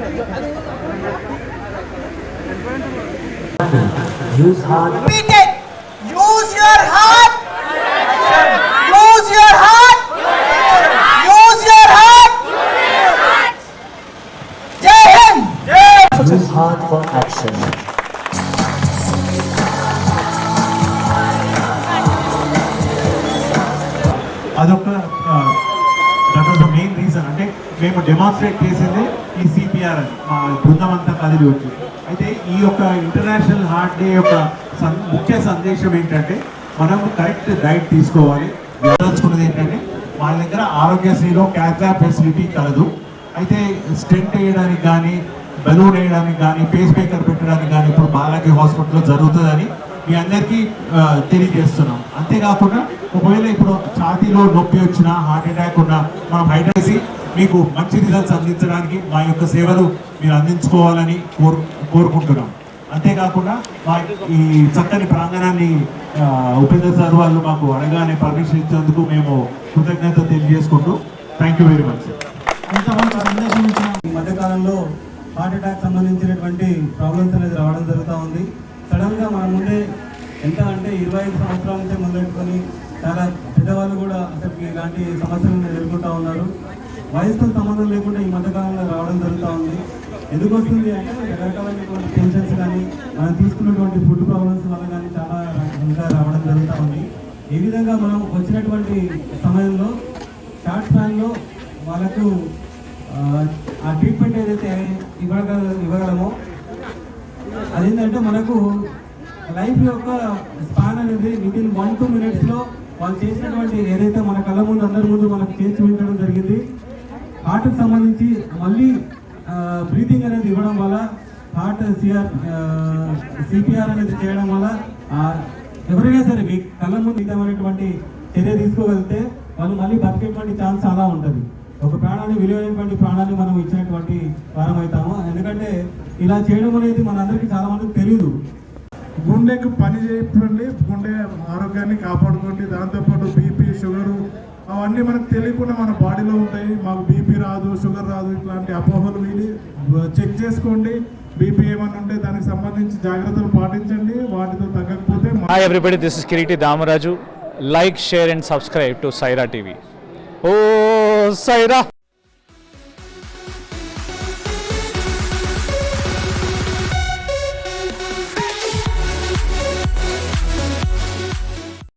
Use heart. Repeat it. Use your heart. Use your heart. Use your heart. Jai Hind. Use heart for action. Uh, അതൊക്കെ మేము demonstrate చేసేదే ఈ CPR అని మా బృందం అంతా కదిలి వచ్చి. అయితే ఈ యొక్క ఇంటర్నేషనల్ హార్ట్ డే యొక్క ముఖ్య సందేశం ఏంటంటే మనం కరెక్ట్ డైట్ తీసుకోవాలి. వెళ్ళాల్సుకున్నది ఏంటంటే వాళ్ళ దగ్గర ఆరోగ్యశ్రీలో క్యాథ్లాబ్ ఫెసిలిటీ కలదు. అయితే స్టెంట్ వేయడానికి కానీ బెలూన్ వేయడానికి కానీ పేస్ మేకర్ పెట్టడానికి కానీ ఇప్పుడు బాలాజీ హాస్పిటల్లో జరుగుతుందని మీ అందరికీ తెలియజేస్తున్నాం. అంతేకాకుండా ఒకవేళ ఇప్పుడు ఛాతీలో నొప్పి వచ్చినా హార్ట్ అటాక్ ఉన్నా మనం హైడ్రేసి మీకు మంచి రిజల్ట్స్ అందించడానికి మా యొక్క సేవలు మీరు అందించుకోవాలని కోరు కోరుకుంటున్నాం. అంతేకాకుండా మా ఈ చక్కని ప్రాంగణాన్ని ఉపేంద్ర సార్ వాళ్ళు మాకు అడగానే పర్మిషన్ ఇచ్చేందుకు మేము కృతజ్ఞత తెలియజేసుకుంటూ థ్యాంక్ యూ వెరీ మచ్. ఇంత మంచి సందేశం ఇచ్చిన ఈ మధ్యకాలంలో హార్ట్ అటాక్ సంబంధించినటువంటి ప్రాబ్లమ్స్ అనేది రావడం జరుగుతూ ఉంది. సడన్గా మన ముందే ఎంత అంటే ఇరవై ఐదు సంవత్సరాల నుంచే మొదలెట్టుకొని చాలా పెద్దవాళ్ళు కూడా అసలు ఇలాంటి సమస్యలను ఎదుర్కొంటూ ఉన్నారు. వయసుతో సంబంధం లేకుండా ఈ మధ్యకాలంలో రావడం జరుగుతూ ఉంది. ఎందుకు వస్తుంది అంటే రకరకాలైనటువంటి టెన్షన్స్ కానీ మనం తీసుకున్నటువంటి ఫుడ్ ప్రాబ్లమ్స్ వల్ల కానీ చాలా ఇంకా రావడం జరుగుతూ ఉంది. ఈ విధంగా మనం వచ్చినటువంటి సమయంలో షార్ట్ స్పాన్లో వాళ్ళకు ఆ, ట్రీట్మెంట్ ఏదైతే ఇవ్వగల ఇవ్వగలమో అదేంటంటే మనకు లైఫ్ యొక్క స్పాన్ అనేది విత్ ఇన్ వన్ టూ మినిట్స్లో వాళ్ళు చేసినటువంటి ఏదైతే మన కళ్ళ ముందు అందరి ముందు మనకు చేసి చూపించడం జరిగింది హార్ట్కి సంబంధించి మళ్ళీ బ్రీతింగ్ అనేది ఇవ్వడం వల్ల హార్ట్ సిఆర్ సిపిఆర్ అనేది చేయడం వల్ల ఎవరైనా సరే మీ కళ్ళ ముందు విధమైనటువంటి చర్య తీసుకోగలిగితే వాళ్ళు మళ్ళీ బతికేటువంటి ఛాన్స్ చాలా ఉంటుంది. ఒక ప్రాణాన్ని విలువైనటువంటి ప్రాణాన్ని మనం ఇచ్చినటువంటి వారం అవుతాము ఎందుకంటే ఇలా చేయడం అనేది మనందరికీ చాలా మందికి తెలియదు గుండెకు పని చేయండి గుండె ఆరోగ్యాన్ని కాపాడుకోండి దాంతోపాటు అవన్నీ మనకు తెలియకుండా మన బాడీలో ఉంటాయి. మాకు బీపీ రాదు షుగర్ రాదు ఇట్లాంటి అపోహలు వీడి చెక్ చేసుకోండి. బీపీ ఏమైనా ఉంటే దానికి సంబంధించి జాగ్రత్తలు పాటించండి. వాటితో తగ్గకపోతే hi everybody this is Kiriti Damaraju like share and subscribe to Saira TV oh Sye Raa